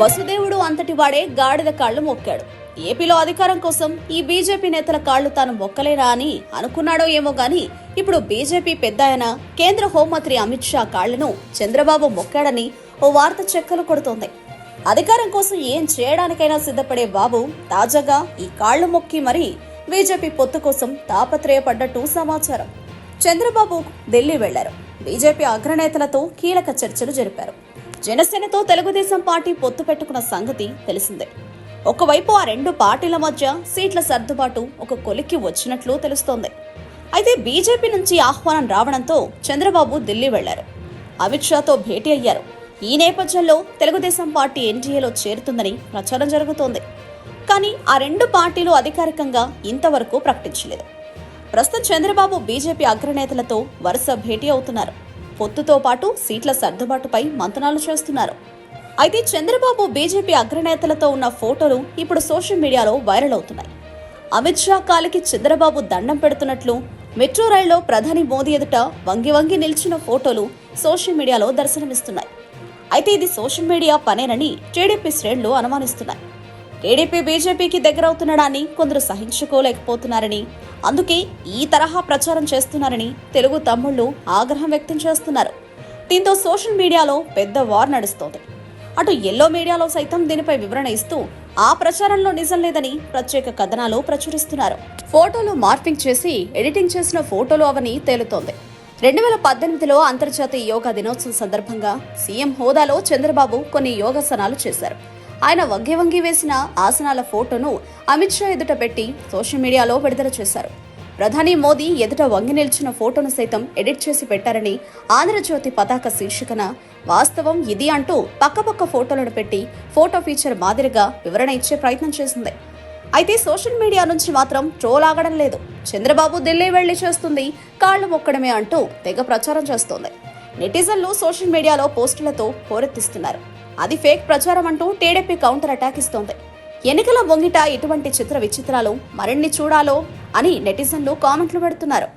వసుదేవుడు అంతటి వాడే గాడిద కాళ్ళు మొక్కాడు. ఏపీలో అధికారం కోసం ఈ బీజేపీ నేతల కాళ్ళు తాను మొక్కలేరా అని అనుకున్నాడో ఏమో గాని ఇప్పుడు బీజేపీ పెద్ద ఆయన కేంద్ర హోంమంత్రి అమిత్ షా కాళ్ళను చంద్రబాబు మొక్కాడని ఓ వార్త చెక్కలు కొడుతోంది. అధికారం కోసం ఏం చేయడానికైనా సిద్ధపడే బాబు తాజాగా ఈ కాళ్ళు మొక్కి మరీ బీజేపీ పొత్తు కోసం తాపత్రయపడ్డట్టు సమాచారం. చంద్రబాబు ఢిల్లీ వెళ్ళారు. బీజేపీ అగ్రనేతలతో కీలక చర్చలు జరిపారు. జనసేనతో తెలుగుదేశం పార్టీ పొత్తు పెట్టుకున్న సంగతి తెలిసిందే. ఒకవైపు ఆ రెండు పార్టీల మధ్య సీట్ల సర్దుబాటు ఒక కొలిక్కి వచ్చినట్లు తెలుస్తోంది. అయితే బీజేపీ నుంచి ఆహ్వానం రావడంతో చంద్రబాబు ఢిల్లీ వెళ్ళారు. అమిత్ షాతో భేటీ అయ్యారు. ఈ నేపథ్యంలో తెలుగుదేశం పార్టీ ఎన్డీఏలో చేరుతుందని ప్రచారం జరుగుతోంది. కానీ ఆ రెండు పార్టీలు అధికారికంగా ఇంతవరకు ప్రకటించలేదు. ప్రస్తుతం చంద్రబాబు బీజేపీ అగ్రనేతలతో వరుస భేటీ అవుతున్నారు. పొత్తుతో పాటు సీట్ల సర్దుబాటుపై మంతనాలు చేస్తున్నారు. అయితే చంద్రబాబు బీజేపీ అగ్రనేతలతో ఉన్న ఫోటోలు ఇప్పుడు సోషల్ మీడియాలో వైరల్ అవుతున్నాయి. అమిత్ షా కాలికి చంద్రబాబు దండం పెడుతున్నట్లు మెట్రో రైల్లో ప్రధాని మోదీ ఎదుట వంగి వంగి నిలిచిన ఫోటోలు సోషల్ మీడియాలో దర్శనమిస్తున్నాయి. అయితే ఇది సోషల్ మీడియా పనేనని టీడీపీ శ్రేణులు అనుమానిస్తున్నాయి. టీడీపీ బీజేపీకి దగ్గరవుతున్నాడని కొందరు సహించుకోలేకపోతున్నారని అందుకే ఈ తరహా ప్రచారం చేస్తున్నారని తెలుగు తమ్ముళ్ళు ఆగ్రహం వ్యక్తం చేస్తున్నారు. దీంతో సోషల్ మీడియాలో పెద్ద వార్ నడుస్తోంది. అటు ఎల్లో మీడియాలో సైతం దీనిపై వివరణ ఇస్తూ ఆ ప్రచారంలో నిజం లేదని ప్రత్యేక కథనాలు ప్రచురిస్తున్నారు. ఫోటోలు మార్పింగ్ చేసి ఎడిటింగ్ చేసిన ఫోటోలు అవని తేలుతోంది. రెండు వేల పద్దెనిమిదిలో అంతర్జాతీయ యోగా దినోత్సవం సందర్భంగా సీఎం హోదాలో చంద్రబాబు కొన్ని యోగాసనాలు చేశారు. ఆయన వంగి వంగి వేసిన ఆసనాల ఫోటోను అమిత్ షా ఎదుట పెట్టి సోషల్ మీడియాలో విడుదల చేశారు. ప్రధాని మోదీ ఎదుట వంగి నిల్చిన ఫోటోను సైతం ఎడిట్ చేసి పెట్టారని ఆంధ్రజ్యోతి పతాక శీర్షికన వాస్తవం ఇది అంటూ పక్కపక్క ఫోటోలను పెట్టి ఫోటో ఫీచర్ మాదిరిగా వివరణ ఇచ్చే ప్రయత్నం చేసింది. అయితే సోషల్ మీడియా నుంచి మాత్రం ట్రోల్ ఆగడం లేదు. చంద్రబాబు ఢిల్లీ వెళ్ళి చేస్తుంది కాళ్ళు మొక్కడమే అంటూ తెగ ప్రచారం చేస్తోంది. నెటిజన్లు సోషల్ మీడియాలో పోస్టులతో హోరెత్తిస్తున్నారు. అది ఫేక్ ప్రచారం అంటూ టీడీపీ కౌంటర్ అటాక్ ఇస్తోంది. ఎన్నికల బొంగిట ఇటువంటి చిత్ర విచిత్రాలు మరిన్ని చూడాలో అని నెటిజన్లు కామెంట్లు పెడుతున్నారు.